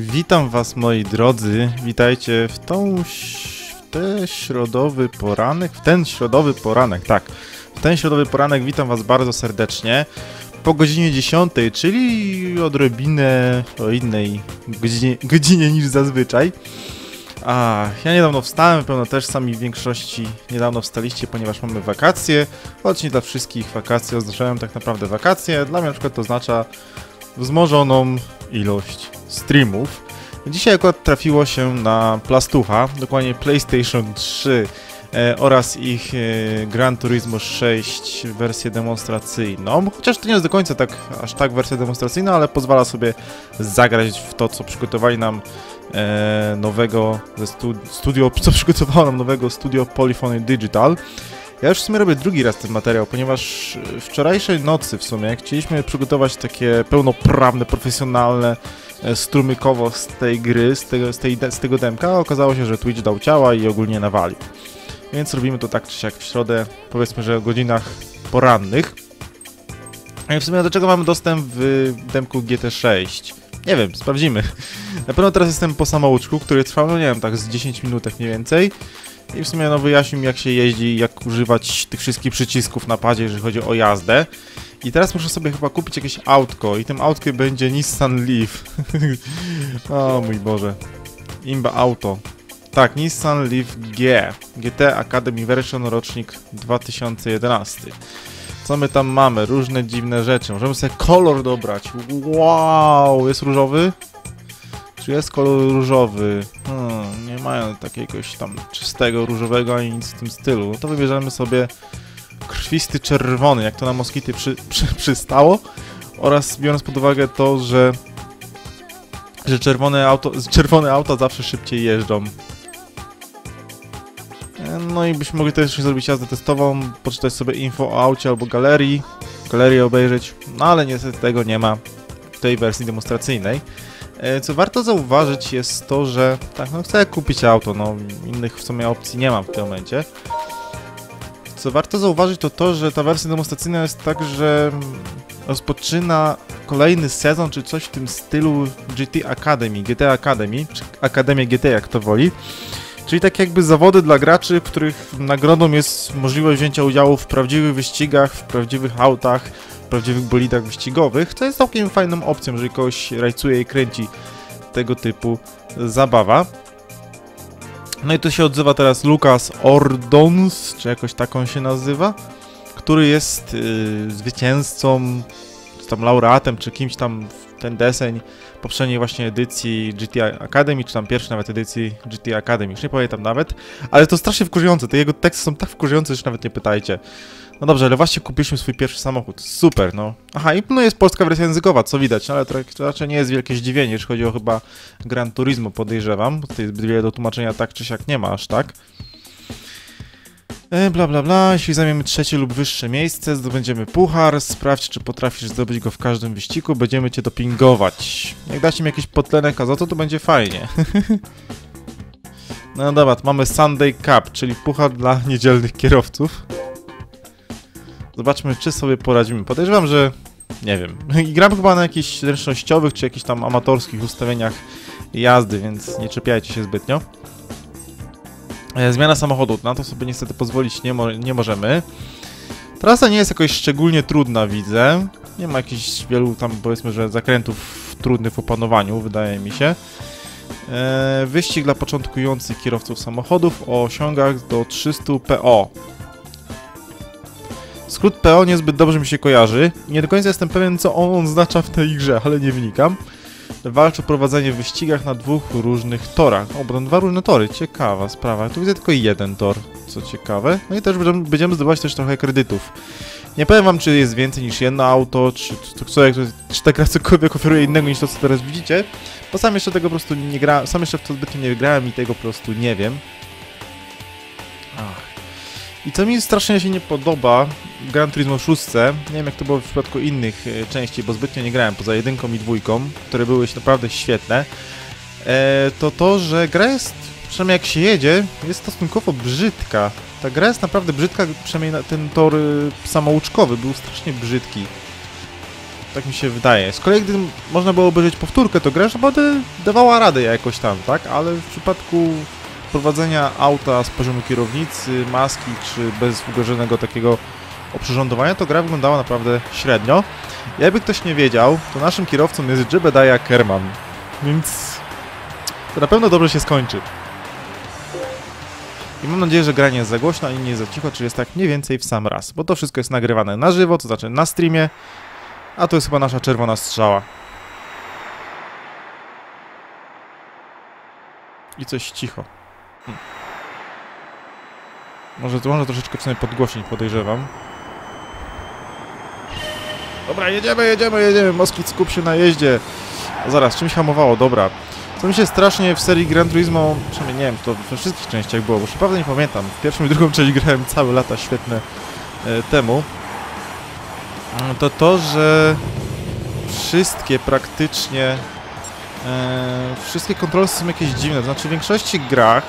Witam was moi drodzy, witajcie w tą w ten środowy poranek, w ten środowy poranek, tak. W ten środowy poranek witam was bardzo serdecznie. Po godzinie 10, czyli odrobinę o innej godzinie, godzinie niż zazwyczaj. A, ja niedawno wstałem, pewno też sami w większości niedawno wstaliście, ponieważ mamy wakacje, choć nie dla wszystkich wakacje oznaczają tak naprawdę wakacje. Dla mnie na przykład to oznacza wzmożoną ilość streamów. Dzisiaj akurat trafiło się na Plastucha, dokładnie PlayStation 3 e, oraz ich e, Gran Turismo 6 wersję demonstracyjną. Chociaż to nie jest do końca tak, aż tak wersja demonstracyjna, ale pozwala sobie zagrać w to, co przygotowali nam e, nowego ze stu, studio, co przygotowało nam nowego studio Polyphony Digital. Ja już w sumie robię drugi raz ten materiał, ponieważ wczorajszej nocy w sumie chcieliśmy przygotować takie pełnoprawne, profesjonalne e, strumykowo z tej gry, z tego, z, tej, z tego demka, okazało się, że Twitch dał ciała i ogólnie nawalił. Więc robimy to tak czy siak w środę, powiedzmy, że o godzinach porannych. A w sumie do czego mamy dostęp w demku GT6? Nie wiem, sprawdzimy. Na pewno teraz jestem po samouczku, który trwał, no nie wiem, tak z 10 minutek mniej więcej. I w sumie no wyjaśnił jak się jeździ, jak używać tych wszystkich przycisków na padzie, jeżeli chodzi o jazdę. I teraz muszę sobie chyba kupić jakieś autko i tym autkiem będzie Nissan Leaf. o mój Boże. Imba Auto. Tak, Nissan Leaf G. GT Academy Version rocznik 2011. Co my tam mamy? Różne dziwne rzeczy. Możemy sobie kolor dobrać. Wow, jest różowy? Czy jest kolor różowy? Hmm, mają takiegoś tam czystego różowego ani nic w tym stylu. No to wybierzemy sobie krwisty czerwony, jak to na moskity przy, przy, przystało. Oraz biorąc pod uwagę to, że że czerwone, auto, czerwone auta zawsze szybciej jeżdżą. E, No i byśmy mogli też zrobić jazdę testową, poczytać sobie info o aucie albo galerii, galerię obejrzeć, no ale niestety tego nie ma w tej wersji demonstracyjnej. E, Co warto zauważyć jest to, że tak, no chcę kupić auto, no innych w sumie opcji nie mam w tym momencie. Co warto zauważyć to to, że ta wersja demonstracyjna jest tak, że rozpoczyna kolejny sezon czy coś w tym stylu GT Academy, GT Academy, czy Akademię GT jak to woli. Czyli tak jakby zawody dla graczy, których nagrodą jest możliwość wzięcia udziału w prawdziwych wyścigach, w prawdziwych autach, w prawdziwych bolidach wyścigowych, co jest całkiem fajną opcją, jeżeli kogoś rajcuje i kręci tego typu zabawa. No i tu się odzywa teraz Lucas Ordons, czy jakoś tak on się nazywa, który jest yy, zwycięzcą, tam laureatem, czy kimś tam ten deseń poprzedniej właśnie edycji GT Academy, czy tam pierwszej nawet edycji GT Academy, już nie pamiętam nawet, ale to strasznie wkurzające, te jego teksty są tak wkurzające, że nawet nie pytajcie. No dobrze, ale właśnie kupiliśmy swój pierwszy samochód, super, no. Aha, i no jest polska wersja językowa, co widać, no ale to, to raczej nie jest wielkie zdziwienie, jeśli chodzi o chyba Gran Turismo, podejrzewam, bo tutaj zbyt wiele do tłumaczenia tak czy siak nie ma aż tak. E, Bla bla bla, jeśli zajmiemy trzecie lub wyższe miejsce, zdobędziemy puchar, sprawdź czy potrafisz zdobyć go w każdym wyścigu, będziemy cię dopingować. Jak dacie mi jakiś potlenek azotu, to będzie fajnie. no dobra, mamy Sunday Cup, czyli puchar dla niedzielnych kierowców. Zobaczmy, czy sobie poradzimy. Podejrzewam, że nie wiem. Gram chyba na jakichś zręcznościowych, czy jakichś tam amatorskich ustawieniach jazdy, więc nie czepiajcie się zbytnio. E, Zmiana samochodu, na to sobie niestety pozwolić nie, mo nie możemy. Trasa nie jest jakoś szczególnie trudna, widzę. Nie ma jakichś wielu tam, powiedzmy, że zakrętów trudnych w opanowaniu, wydaje mi się. E, wyścig dla początkujących kierowców samochodów o osiągach do 300 PO. Skrót PO niezbyt dobrze mi się kojarzy. Nie do końca jestem pewien, co on oznacza w tej grze, ale nie wnikam. Walcz o prowadzenie w wyścigach na dwóch różnych torach. O, będą dwa różne tory, ciekawa sprawa. Tu widzę tylko jeden tor, co ciekawe. No i też będziemy, będziemy zdobywać też trochę kredytów. Nie powiem wam, czy jest więcej niż jedno auto, czy, czy, jak, czy ta gra cokolwiek oferuje innego niż to, co teraz widzicie. Bo sam jeszcze tego po prostu nie grałem, sam jeszcze w to zbytnio nie grałem i tego po prostu nie wiem. Ach. I co mi strasznie się nie podoba w Gran Turismo 6, nie wiem jak to było w przypadku innych e, części, bo zbytnio nie grałem poza jedynką i dwójką, które były naprawdę świetne, e, to to, że gra jest, przynajmniej jak się jedzie, jest stosunkowo brzydka. Ta gra jest naprawdę brzydka, przynajmniej na ten tor y, samouczkowy był strasznie brzydki. Tak mi się wydaje. Z kolei, gdy można było obejrzeć powtórkę, to gra naprawdę dawała radę jakoś tam, tak? Ale w przypadku prowadzenia auta z poziomu kierownicy, maski, czy bez uderzonego takiego oprzyrządowania, to gra wyglądała naprawdę średnio. Jakby ktoś nie wiedział, to naszym kierowcą jest Jebediah Kerman, więc to na pewno dobrze się skończy. I mam nadzieję, że gra nie jest za głośna ani nie jest za cicho, czyli jest tak mniej więcej w sam raz, bo to wszystko jest nagrywane na żywo, to znaczy na streamie, a to jest chyba nasza czerwona strzała. I coś cicho. Hmm. Może można troszeczkę w sumie podgłośnić, podejrzewam. Dobra, jedziemy, jedziemy, jedziemy. Moskit skup się na jeździe. O, zaraz, czymś hamowało, dobra. Co mi się strasznie w serii Gran Turismo, przynajmniej nie wiem, to we wszystkich częściach było, bo już naprawdę nie pamiętam. W pierwszą i drugą część grałem całe lata świetne e, temu. Mm, To to, że wszystkie praktycznie e, wszystkie kontrole są jakieś dziwne. To znaczy w większości grach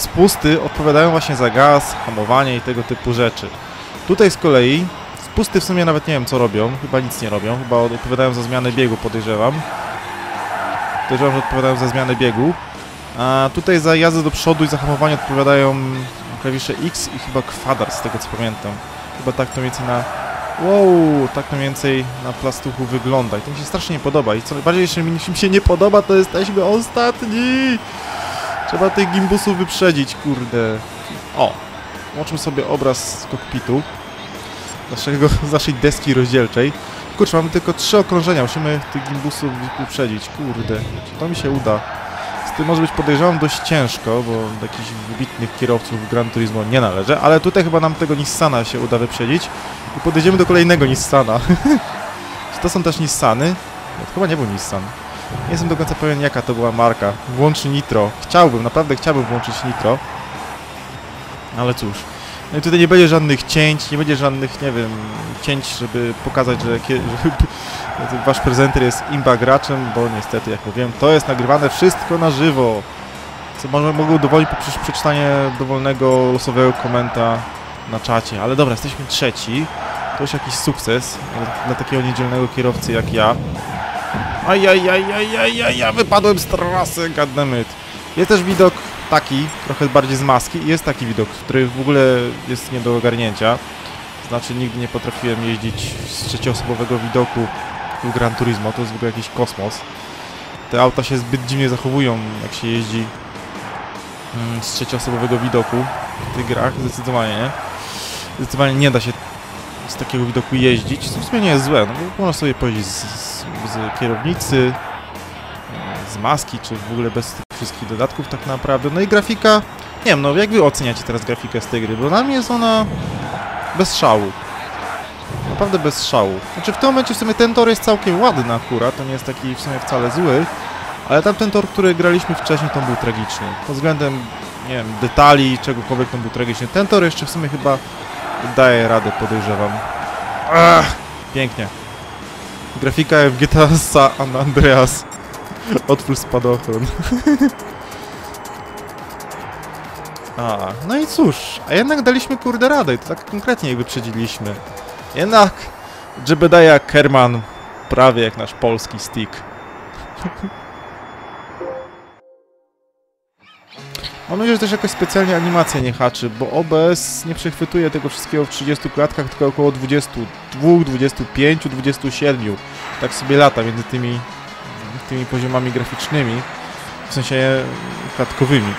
spusty odpowiadają właśnie za gaz, hamowanie i tego typu rzeczy. Tutaj z kolei spusty w sumie nawet nie wiem co robią, chyba nic nie robią, chyba odpowiadają za zmianę biegu podejrzewam. Podejrzewam, że odpowiadają za zmianę biegu. A tutaj za jazdę do przodu i za hamowanie odpowiadają klawisze X i chyba kwadrat z tego co pamiętam. Chyba tak to mniej więcej na... Wow, tak mniej więcej na plastuchu wygląda i to mi się strasznie nie podoba i co najbardziej mi mi się nie podoba to jesteśmy ostatni! Trzeba tych gimbusów wyprzedzić, kurde. O, włączmy sobie obraz z kokpitu naszego, z naszej deski rozdzielczej. Kurczę, mamy tylko trzy okrążenia, musimy tych gimbusów wyprzedzić, kurde. Czy to mi się uda? Z tym może być podejrzewam dość ciężko, bo do jakichś wybitnych kierowców Gran Turismo nie należy, ale tutaj chyba nam tego Nissana się uda wyprzedzić i podejdziemy do kolejnego Nissana. Czy to są też Nissany? Nie, to chyba nie był Nissan. Nie jestem do końca pewien jaka to była marka. Włącz Nitro. Chciałbym, naprawdę chciałbym włączyć Nitro. Ale cóż. No i tutaj nie będzie żadnych cięć, nie będzie żadnych, nie wiem, cięć, żeby pokazać, że, że wasz prezenter jest imba graczem, bo niestety, jak mówiłem, to jest nagrywane wszystko na żywo. Co może mogło dowolić poprzez przeczytanie dowolnego, losowego komenta na czacie. Ale dobra, jesteśmy trzeci. To już jakiś sukces dla takiego niedzielnego kierowcy jak ja. Ajajajajajaj, ja wypadłem z trasy, goddammit. Jest też widok taki, trochę bardziej z maski jest taki widok, który w ogóle jest nie do ogarnięcia. Znaczy nigdy nie potrafiłem jeździć z trzecioosobowego widoku w Gran Turismo, to jest w ogóle jakiś kosmos. Te auta się zbyt dziwnie zachowują, jak się jeździ mm, z trzecioosobowego widoku w tych grach, zdecydowanie nie. Zdecydowanie nie da się z takiego widoku jeździć, co w sumie nie jest złe, no bo można sobie pojeździć z, z, kierownicy, z maski, czy w ogóle bez tych wszystkich dodatków tak naprawdę. No i grafika, nie wiem, no jak wy oceniacie teraz grafikę z tej gry, bo dla mnie jest ona bez szału. Naprawdę bez szału. Znaczy w tym momencie w sumie ten tor jest całkiem ładny akurat, to nie jest taki w sumie wcale zły, ale tamten tor, który graliśmy wcześniej, to był tragiczny. Pod względem, nie wiem, detali, czegokolwiek, to był tragiczny. Ten tor jeszcze w sumie chyba daje radę, podejrzewam. Ach, pięknie. Grafika w GTA San Andreas. Otwórz spadochron. A, no i cóż, a jednak daliśmy kurde radę i to tak konkretnie wyprzedziliśmy. Jednak Jebediah Kerman prawie jak nasz polski stick. Mam nadzieję, że też jakoś specjalnie animacja nie haczy, bo OBS nie przechwytuje tego wszystkiego w 30 klatkach, tylko około 22, 25, 27. Tak sobie lata między tymi, tymi poziomami graficznymi, w sensie klatkowymi.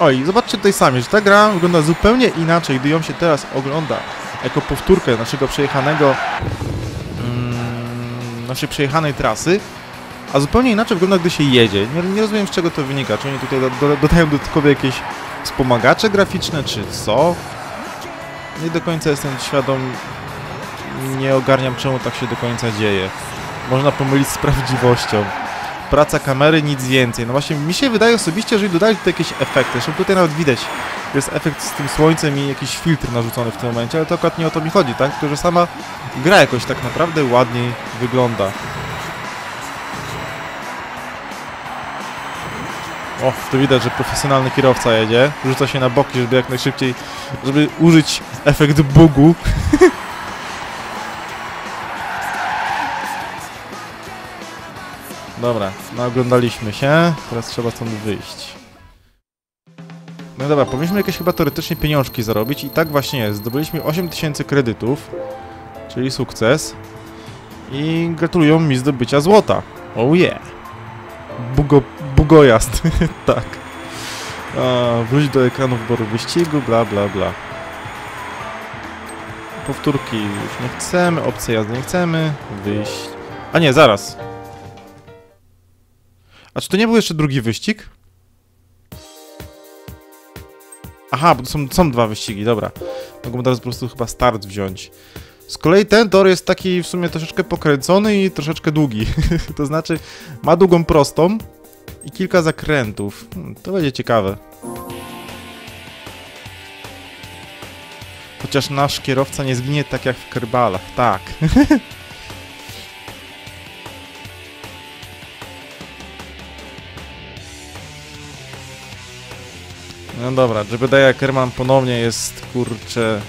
Oj, zobaczcie tutaj sami, że ta gra wygląda zupełnie inaczej, gdy ją się teraz ogląda jako powtórkę naszego przejechanego mm, naszej przejechanej trasy, a zupełnie inaczej wygląda, gdy się jedzie. Nie, nie rozumiem, z czego to wynika. Czy oni tutaj do, do, dodają dodatkowe jakieś wspomagacze graficzne, czy co? Nie do końca jestem świadom, nie ogarniam, czemu tak się do końca dzieje. Można pomylić z prawdziwością. Praca kamery, nic więcej. No właśnie, mi się wydaje osobiście, że dodali tutaj jakieś efekty, zresztą tutaj nawet widać, jest efekt z tym słońcem i jakiś filtr narzucony w tym momencie, ale to akurat nie o to mi chodzi, tak? Tylko, że sama gra jakoś tak naprawdę ładniej wygląda. O, tu widać, że profesjonalny kierowca jedzie. Rzuca się na boki, żeby jak najszybciej, żeby użyć efekt bugu. dobra, naoglądaliśmy się, teraz trzeba stąd wyjść. No dobra, powinniśmy jakieś chyba teoretycznie pieniążki zarobić i tak właśnie jest. Zdobyliśmy 8000 kredytów, czyli sukces. I gratulują mi zdobycia złota. Oh yeah. Bugo, bugojazd, tak. A, wróć do ekranu wyboru wyścigu, bla bla bla. Powtórki już nie chcemy, opcje jazdy nie chcemy, wyjść. A nie, zaraz. A czy to nie był jeszcze drugi wyścig? Aha, bo to są, są dwa wyścigi, dobra. Mogę teraz po prostu chyba start wziąć. Z kolei ten tor jest taki w sumie troszeczkę pokręcony i troszeczkę długi. to znaczy ma długą prostą i kilka zakrętów. Hmm, to będzie ciekawe. Chociaż nasz kierowca nie zginie tak jak w Kerbalach, tak. No dobra, Jebediah Kerman ponownie jest, kurczę,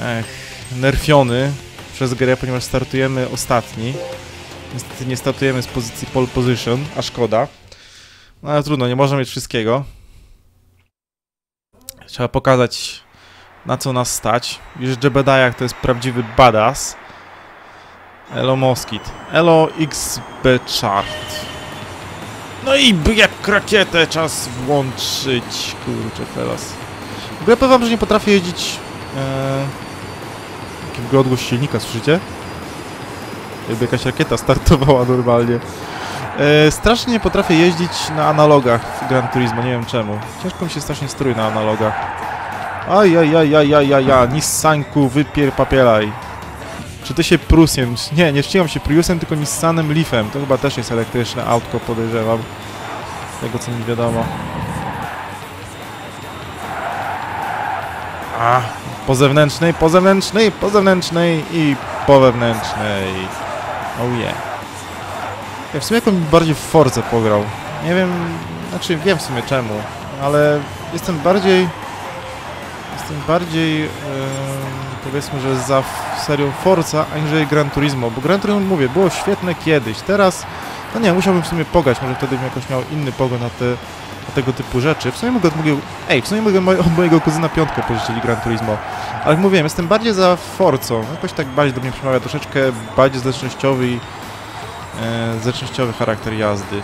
ech, nerfiony przez grę, ponieważ startujemy ostatni. Niestety nie startujemy z pozycji pole position, a szkoda. No ale trudno, nie można mieć wszystkiego. Trzeba pokazać, na co nas stać. Wiesz, Jebediah to jest prawdziwy badass. Elo Moskit. Elo XB Chart. No i jak rakietę czas włączyć. Kurczę, teraz. W ogóle powiem wam, że nie potrafię jeździć... E, w ogóle odgłos silnika, słyszycie? Jakby jakaś rakieta startowała normalnie. E, strasznie nie potrafię jeździć na analogach w Gran Turismo, nie wiem czemu. Ciężko mi się strasznie stroi na analogach. Aj, aj, aj, aj, aj, aj, aj, Nissanku, wypier papieraj. Czy ty się Prusiem? Nie, nie ścigam się Priusem, tylko Nissanem Leafem. To chyba też jest elektryczne autko, podejrzewam. Tego co mi wiadomo. A, po zewnętrznej, po zewnętrznej, po zewnętrznej i po wewnętrznej. Oh yeah. Ja w sumie jakbym bardziej w Forze pograł. Nie wiem, znaczy wiem w sumie czemu, ale jestem bardziej... Jestem bardziej... Yy, powiedzmy, że za serią Forza, aniżeli Gran Turismo, bo Gran Turismo, mówię, było świetne kiedyś, teraz... No nie, musiałbym w sumie pograć, może wtedy bym jakoś miał inny pogląd na te tego typu rzeczy. W sumie mogę, mogę ej, w sumie mogę moj, od mojego kuzyna piątkę pożyczyli Gran Turismo. Ale jak mówiłem, jestem bardziej za Forcą. Jakoś tak bardziej do mnie przemawia troszeczkę bardziej zręcznościowy e, zręcznościowy charakter jazdy.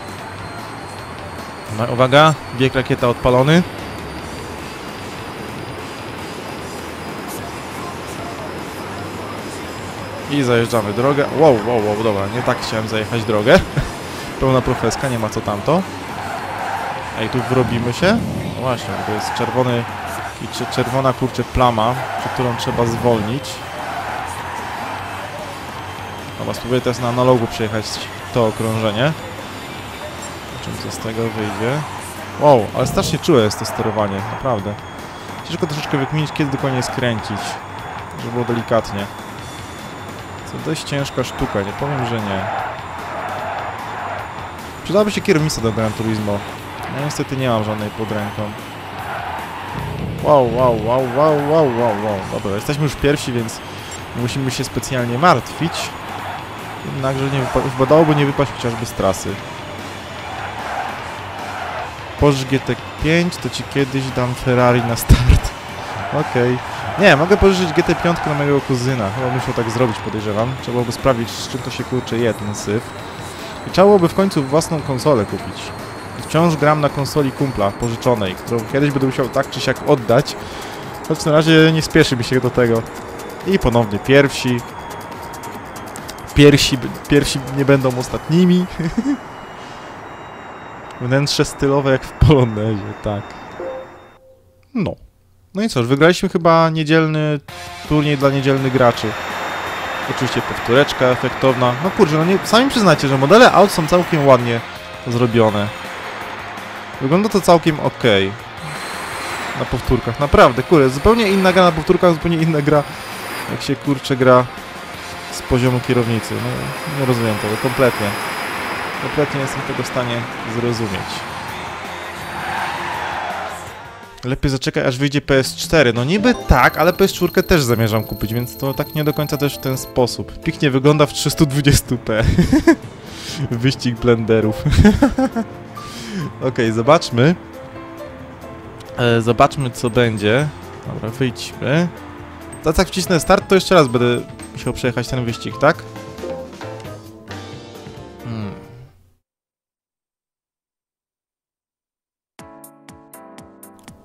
No, uwaga, bieg rakieta odpalony. I zajeżdżamy drogę. Wow, wow, wow, dobra, nie tak chciałem zajechać drogę. Pełna profeska, nie ma co tamto. Ej, tu wrobimy się? No właśnie, to jest czerwony czerwona kurczę plama, przy którą trzeba zwolnić. Dobra, spróbuję teraz na analogu przejechać to okrążenie. Czym co z tego wyjdzie. Wow, ale strasznie czułe jest to sterowanie, naprawdę. Ciężko troszeczkę wykminić, kiedy dokładnie skręcić, żeby było delikatnie. Co dość ciężka sztuka, nie powiem, że nie. Przydałaby się kierownica do Gran Turismo. Ja niestety nie mam żadnej pod ręką. Wow, wow, wow, wow, wow, wow, wow. Dobra, jesteśmy już pierwsi, więc musimy się specjalnie martwić. Jednakże nie wypadałoby nie wypaść chociażby z trasy. Pożycz GT5, to ci kiedyś dam Ferrari na start. Okej. Okay. Nie, mogę pożyczyć GT5 na mojego kuzyna. Chyba musiał tak zrobić, podejrzewam. Trzeba byłoby sprawdzić, z czym to się kurczy je, ten syf. I trzeba byłoby w końcu własną konsolę kupić. Wciąż gram na konsoli kumpla pożyczonej, którą kiedyś będę musiał tak czy siak oddać. Choć na razie nie spieszy mi się do tego. I ponownie pierwsi. Pierwsi, pierwsi nie będą ostatnimi. Wnętrze stylowe jak w Polonezie, tak. No. No i cóż, wygraliśmy chyba niedzielny turniej dla niedzielnych graczy. Oczywiście powtóreczka efektowna. No kurczę, no nie, sami przyznacie, że modele aut są całkiem ładnie zrobione. Wygląda to całkiem ok. Na powtórkach, naprawdę, kurde, zupełnie inna gra na powtórkach, zupełnie inna gra, jak się kurczę gra z poziomu kierownicy. No, nie rozumiem tego, kompletnie. Kompletnie jestem tego w stanie zrozumieć. Lepiej zaczekaj, aż wyjdzie PS4. No niby tak, ale PS4 też zamierzam kupić, więc to tak nie do końca też w ten sposób. Pięknie wygląda w 320p. Wyścig blenderów. Okej, zobaczmy. E, zobaczmy, co będzie. Dobra, wyjdźmy. Teraz jak wcisnę start, to jeszcze raz będę musiał przejechać ten wyścig, tak? Hmm.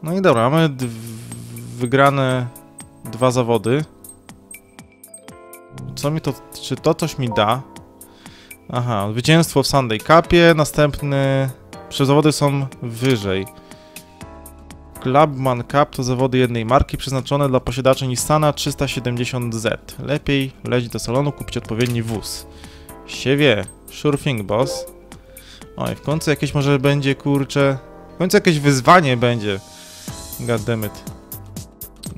No i dobra, mamy wygrane dwa zawody. Co mi to, czy to coś mi da? Aha, zwycięstwo w Sunday Cupie, następny... Zawody są wyżej. Clubman Cup to zawody jednej marki przeznaczone dla posiadaczy Nissana 370Z. Lepiej leć do salonu, kupić odpowiedni wóz. Siewie, sure thing, boss. Oj, w końcu jakieś może będzie, kurcze... W końcu jakieś wyzwanie będzie. Goddammit.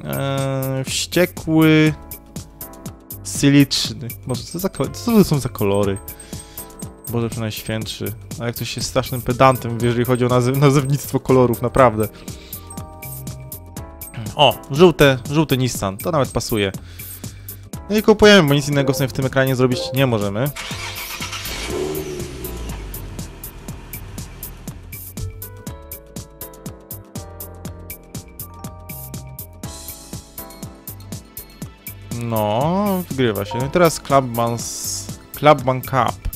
Eee, wściekły... Siliczny. Może co, za, co to są za kolory? Boże Przenajświętszy. A jak coś jest strasznym pedantem, jeżeli chodzi o nazewnictwo kolorów, naprawdę. O, żółte, żółty Nissan, to nawet pasuje. No i kupujemy, bo nic innego sobie w tym ekranie zrobić nie możemy. No, wygrywa się. No i teraz Clubman's... Clubman Cup.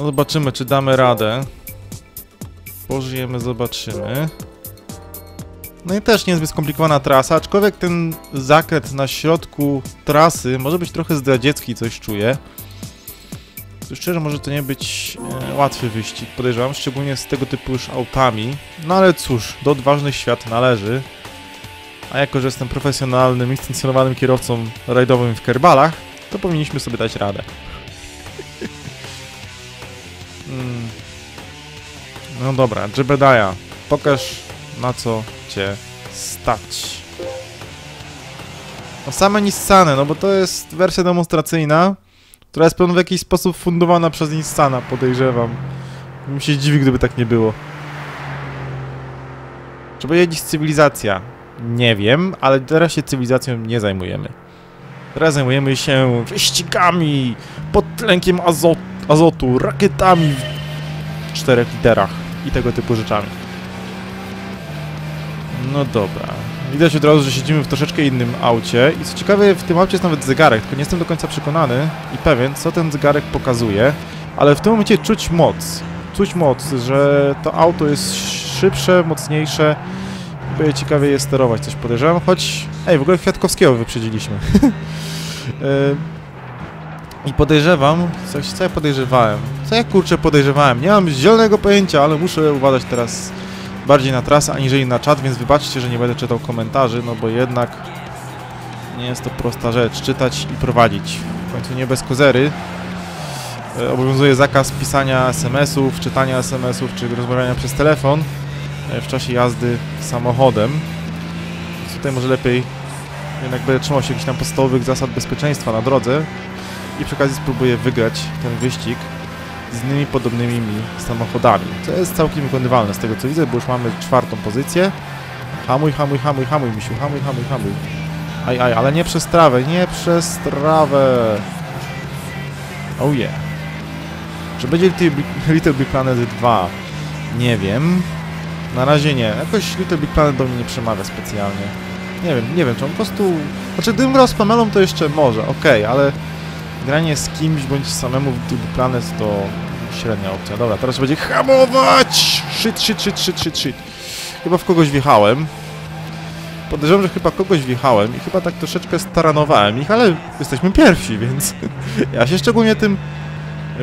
No zobaczymy, czy damy radę. Pożyjemy, zobaczymy. No i też niezbyt skomplikowana trasa, aczkolwiek ten zakręt na środku trasy może być trochę zdradziecki, coś czuję. Szczerze, może to nie być e, łatwy wyścig, podejrzewam, szczególnie z tego typu już autami. No ale cóż, do odważnych świat należy. A jako, że jestem profesjonalnym, licencjonowanym kierowcą rajdowym w Kerbalach, to powinniśmy sobie dać radę. No dobra, Jebediah, pokaż na co cię stać. No same Nissany, no bo to jest wersja demonstracyjna, która jest pewno w jakiś sposób fundowana przez Nissana, podejrzewam. Mi się dziwi, gdyby tak nie było. Czy będzie dziś cywilizacja? Nie wiem, ale teraz się cywilizacją nie zajmujemy. Teraz zajmujemy się wyścigami, podtlenkiem azot azotu, rakietami w czterech literach i tego typu rzeczami. No dobra. Widać od razu, że siedzimy w troszeczkę innym aucie i co ciekawe, w tym aucie jest nawet zegarek, tylko nie jestem do końca przekonany i pewien, co ten zegarek pokazuje, ale w tym momencie czuć moc. Czuć moc, że to auto jest szybsze, mocniejsze będzie ciekawie je sterować, coś podejrzewam, choć... Ej, w ogóle Kwiatkowskiego wyprzedziliśmy. E, I podejrzewam... Coś, co ja podejrzewałem? Co ja kurczę podejrzewałem? Nie mam zielonego pojęcia, ale muszę uważać teraz bardziej na trasę, aniżeli na czat, więc wybaczcie, że nie będę czytał komentarzy, no bo jednak nie jest to prosta rzecz, czytać i prowadzić. W końcu nie bez kozery. E, obowiązuje zakaz pisania SMS-ów, czytania SMS-ów, czy rozmawiania przez telefon e, w czasie jazdy samochodem. Więc tutaj może lepiej jednak będę trzymał się jakichś tam podstawowych zasad bezpieczeństwa na drodze i przy okazji spróbuję wygrać ten wyścig z innymi podobnymi mi samochodami. Co jest całkiem wykonywalne z tego co widzę, bo już mamy czwartą pozycję. Hamuj, hamuj, hamuj, hamuj, misiu, hamuj, hamuj, hamuj. Aj, aj, ale nie przez trawę, nie przez trawę. Oh yeah. Czy będzie Little Big, Little Big Planet 2? Nie wiem. Na razie nie. Jakoś Little Big Planet do mnie nie przemawia specjalnie. Nie wiem, nie wiem, czy on po prostu... Znaczy, gdybym grał z Pamelą, to jeszcze może, okej, okay, ale granie z kimś bądź samemu w Little Planet to średnia opcja. Dobra, teraz będzie hamować! Shit, shit, shit, shit, shit, shit. Chyba w kogoś wjechałem. Podejrzewam, że chyba kogoś wjechałem i chyba tak troszeczkę staranowałem ich, ale jesteśmy pierwsi, więc ja się szczególnie tym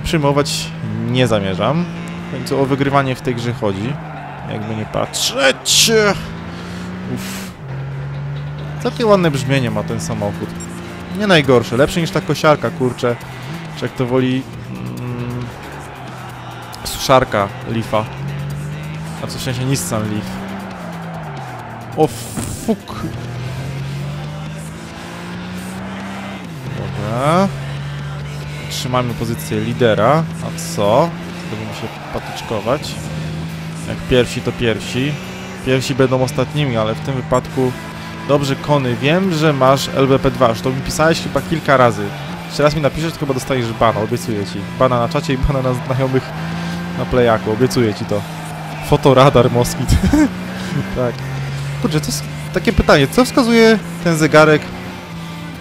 przyjmować nie zamierzam. W końcu o wygrywanie w tej grze chodzi. Jakby nie patrzeć. Uff. Całkiem ładne brzmienie ma ten samochód. Nie najgorsze, lepsze niż ta kosiarka, kurczę. Czy jak to woli... Mm, suszarka Leafa. A co w sensie Nissan Leaf. O fuk. Dobra. Trzymamy pozycję lidera. A co? Będziemy się patyczkować. Jak pierwsi to pierwsi. Pierwsi będą ostatnimi, ale w tym wypadku dobrze Kony. Wiem, że masz LBP2, już to mi pisałeś chyba kilka razy. Jeszcze raz mi napiszesz, to chyba dostaniesz bana, obiecuję ci. Bana na czacie i bana na znajomych na playaku, obiecuję ci to. Fotoradar Moskit. tak. Kurczę, to jest takie pytanie, co wskazuje ten zegarek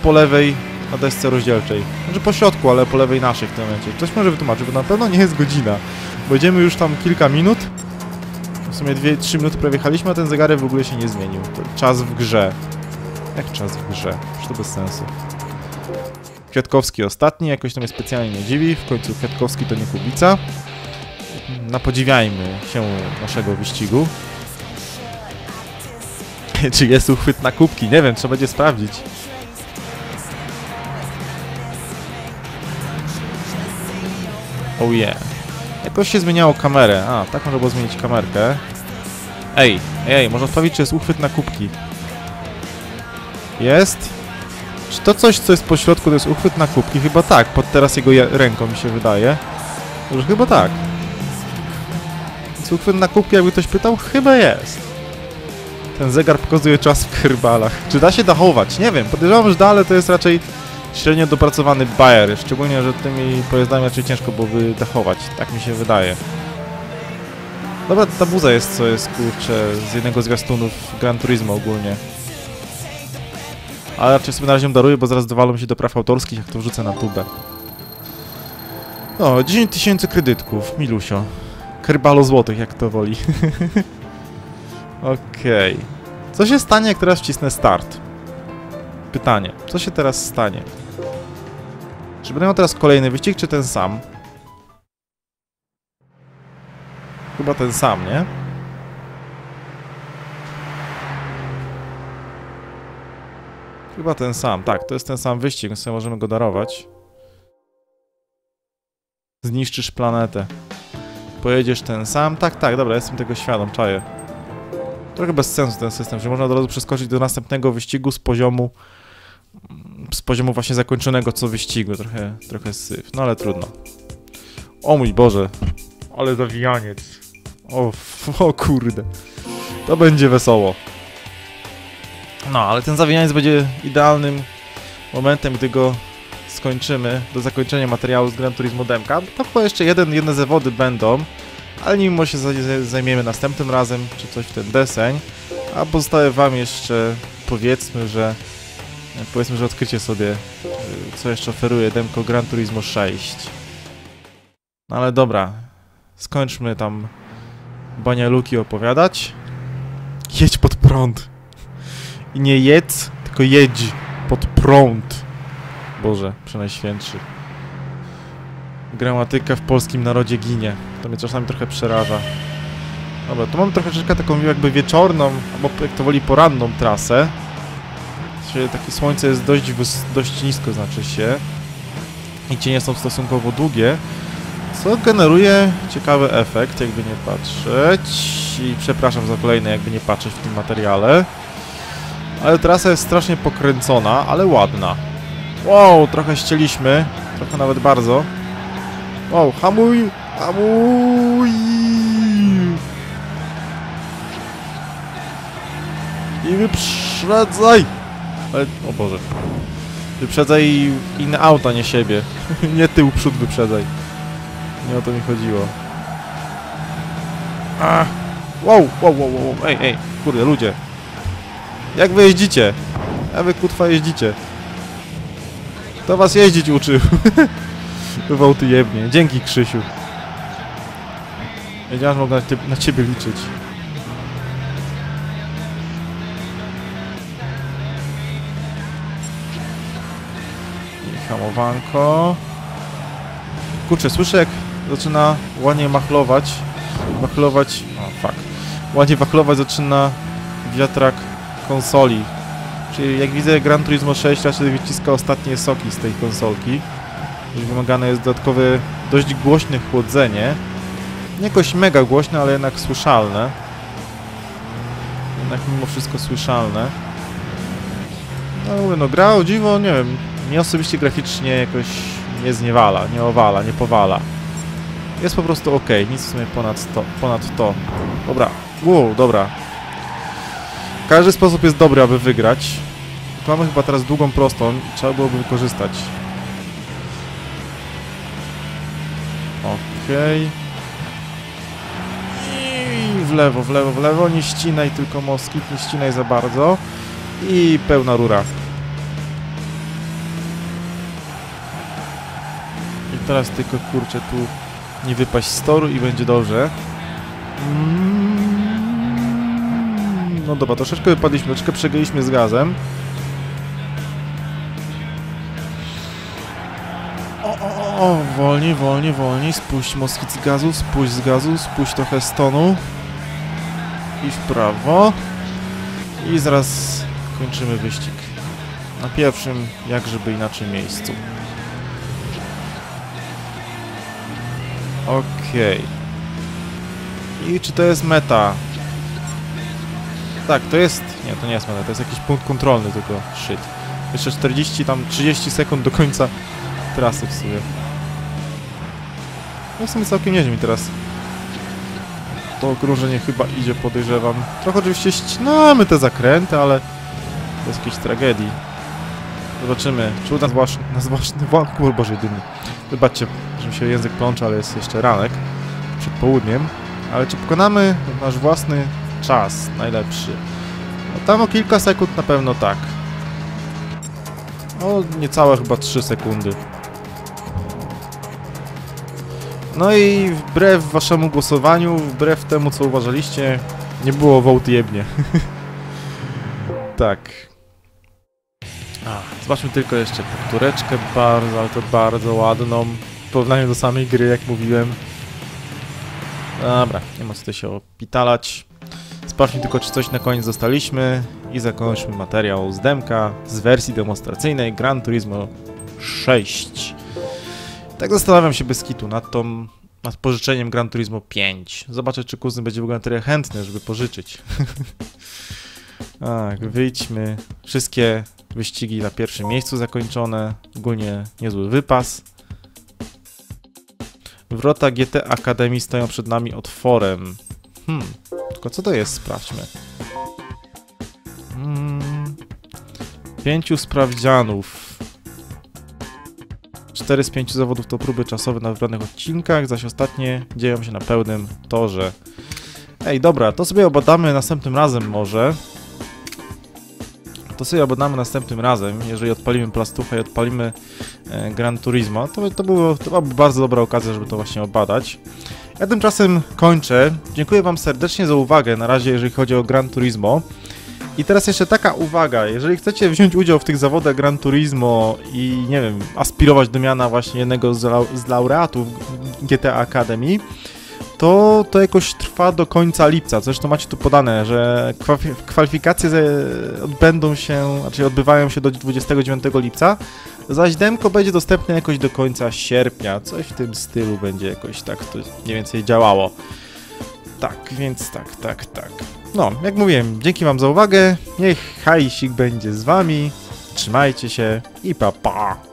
po lewej na desce rozdzielczej? Znaczy po środku, ale po lewej naszej w tym momencie. Ktoś może wytłumaczyć, bo na pewno nie jest godzina. Będziemy już tam kilka minut. W sumie 2-3 minuty prawie jechaliśmy, a ten zegarek w ogóle się nie zmienił. To czas w grze. Jak czas w grze? Przecież to bez sensu. Kwiatkowski ostatni, jakoś to mnie specjalnie nie dziwi. W końcu Kwiatkowski to nie Kubica. Napodziwiajmy się naszego wyścigu. Czy jest uchwyt na kubki? Nie wiem, trzeba będzie sprawdzić. Oh yeah. Jakoś się zmieniało kamerę. A, tak można było zmienić kamerkę. Ej, ej, można sprawdzić, czy jest uchwyt na kubki. Jest. Czy to coś, co jest po środku, to jest uchwyt na kubki? Chyba tak, pod teraz jego ręką mi się wydaje. Już chyba tak. Więc uchwyt na kubki, jakby ktoś pytał, chyba jest. Ten zegar pokazuje czas w kerbalach. Czy da się dachować? Nie wiem, podejrzewam, że da, ale to jest raczej średnio dopracowany bajer. Szczególnie, że tymi pojazdami raczej ciężko byłoby dachować. Tak mi się wydaje. Dobra, ta buza jest, co jest, kurczę, z jednego z zwiastunów Gran Turismo ogólnie. Ale raczej sobie na razie daruję, bo zaraz dowalą się do praw autorskich, jak to wrzucę na tubę. No, 10 tysięcy kredytków, milusio. Kerbalo złotych, jak to woli. Okej. Co się stanie, jak teraz wcisnę start? Pytanie. Co się teraz stanie? Czy będę miał teraz kolejny wyścig, czy ten sam? Chyba ten sam, nie? Chyba ten sam, tak, to jest ten sam wyścig, więc możemy go darować. Zniszczysz planetę. Pojedziesz ten sam? Tak, tak, dobra, jestem tego świadom, czaję. Trochę bez sensu ten system, że można od razu przeskoczyć do następnego wyścigu z poziomu z poziomu właśnie zakończonego co wyścigu. Trochę, trochę syf, no ale trudno. O mój Boże, ale zawijaniec. O, o kurde. To będzie wesoło. No, ale ten zawijaniec będzie idealnym momentem, gdy go skończymy do zakończenia materiału z Gran Turismo Demka. To chyba jeszcze jeden, jedne zawody będą, ale nim się za- za- zajmiemy następnym razem, czy coś w ten deseń. A pozostałe wam jeszcze powiedzmy, że powiedzmy, że odkrycie sobie, y, co jeszcze oferuje Demko Gran Turismo 6. No ale dobra, skończmy tam banialuki opowiadać. Jedź pod prąd. I nie jedz, tylko jedź pod prąd. Boże, przenajświętszy. Gramatyka w polskim narodzie ginie. To mnie czasami trochę przeraża. Dobra, tu mam troszeczkę taką jakby wieczorną, albo jak to woli poranną trasę. Czyli takie słońce jest dość, dość nisko, znaczy się. I cienie są stosunkowo długie, co generuje ciekawy efekt, jakby nie patrzeć. I przepraszam za kolejne, jakby nie patrzeć w tym materiale. Ale trasa jest strasznie pokręcona, ale ładna. Wow, trochę ścieliśmy, trochę nawet bardzo. Wow, hamuj, hamuj! I wyprzedzaj! Ale, o Boże. Wyprzedzaj inne auta, nie siebie. nie tył, przód wyprzedzaj. Nie o to mi chodziło. A! Wow, wow, wow, wow, ej, ej, kurde, ludzie. Jak wy jeździcie? Jak wy kutwa jeździcie? Kto was jeździć uczył? Bywał ty jebnie. Dzięki, Krzysiu. Wiedziałem, że mogę na, na ciebie liczyć. Hamowanko. Kurczę, słyszę jak zaczyna ładnie machlować. Machlować. O, fuck. Ładnie wachlować zaczyna wiatrak konsoli. Czyli jak widzę Gran Turismo 6 raczej wyciska ostatnie soki z tej konsolki. Wymagane jest dodatkowe, dość głośne chłodzenie. Nie jakoś mega głośne, ale jednak słyszalne. Jednak mimo wszystko słyszalne. No no gra dziwo, nie wiem, mnie osobiście graficznie jakoś nie zniewala, nie owala, nie powala. Jest po prostu ok, nic w sumie ponad to. Ponad to. Dobra, wow, dobra. Każdy sposób jest dobry, aby wygrać. Mamy chyba teraz długą prostą trzeba byłoby wykorzystać. Okej. I w lewo, w lewo, w lewo. Nie ścinaj tylko moskit, nie ścinaj za bardzo. I pełna rura. Teraz tylko kurczę tu nie wypaść z toru i będzie dobrze. Mm, No dobra, troszeczkę wypadliśmy, troszeczkę przegraliśmy z gazem. O, o, o, o, wolniej, wolniej, wolniej. Spuść moskit z gazu, spuść z gazu, spuść trochę stonu. I w prawo. I zaraz kończymy wyścig. Na pierwszym, jak żeby inaczej, miejscu. Okej. I czy to jest meta? Tak, to jest... Nie, to nie jest meta, to jest jakiś punkt kontrolny tylko. Shit. Jeszcze 40, tam 30 sekund do końca trasy w sumie. No w sumie całkiem nieźle mi teraz. To okrążenie chyba idzie, podejrzewam. Trochę oczywiście ścinamy te zakręty, ale bez jakiejś tragedii. Zobaczymy. Czy uda zwłaszcza... Na zwłaszcza... Kur Boże, jedyny. Wybaczcie, że mi się język plącze, ale jest jeszcze ranek. Południem. Ale czy pokonamy nasz własny czas najlepszy? No tam o kilka sekund na pewno tak. No, niecałe chyba 3 sekundy. No i wbrew waszemu głosowaniu, wbrew temu co uważaliście, nie było vote jebnie. tak. A, zobaczmy tylko jeszcze powtóreczkę bardzo, ale to bardzo ładną. W porównaniu do samej gry, jak mówiłem. Dobra, nie ma co się opitalać. Sprawdźmy tylko, czy coś na koniec dostaliśmy i zakończmy materiał z demka z wersji demonstracyjnej Gran Turismo 6. Tak zastanawiam się bez kitu nad tą, nad pożyczeniem Gran Turismo 5. Zobaczę, czy kuzyn będzie w ogóle na tyle chętny, żeby pożyczyć. tak, wyjdźmy. Wszystkie wyścigi na pierwszym miejscu zakończone. Ogólnie niezły wypas. Wrota GT Akademii stoją przed nami otworem. Hmm, tylko co to jest? Sprawdźmy. Hmm, pięciu sprawdzianów. Cztery z pięciu zawodów to próby czasowe na wybranych odcinkach, zaś ostatnie dzieją się na pełnym torze. Ej, dobra, to sobie obadamy następnym razem może. To sobie obadamy następnym razem, jeżeli odpalimy plastuchę i odpalimy e, Gran Turismo. To, to, było, to bardzo dobra okazja, żeby to właśnie obadać. Ja tymczasem kończę. Dziękuję Wam serdecznie za uwagę na razie, jeżeli chodzi o Gran Turismo. I teraz jeszcze taka uwaga, jeżeli chcecie wziąć udział w tych zawodach Gran Turismo i nie wiem, aspirować do miana właśnie jednego z, lau z laureatów GTA Academy, to to jakoś trwa do końca lipca. Zresztą macie tu podane, że kwalifikacje odbędą się, znaczy odbywają się do 29 lipca, zaś demko będzie dostępne jakoś do końca sierpnia. Coś w tym stylu będzie jakoś tak to mniej więcej działało. Tak, więc tak, tak, tak. No, jak mówiłem, dzięki Wam za uwagę. Niech hajsik będzie z Wami. Trzymajcie się i pa pa.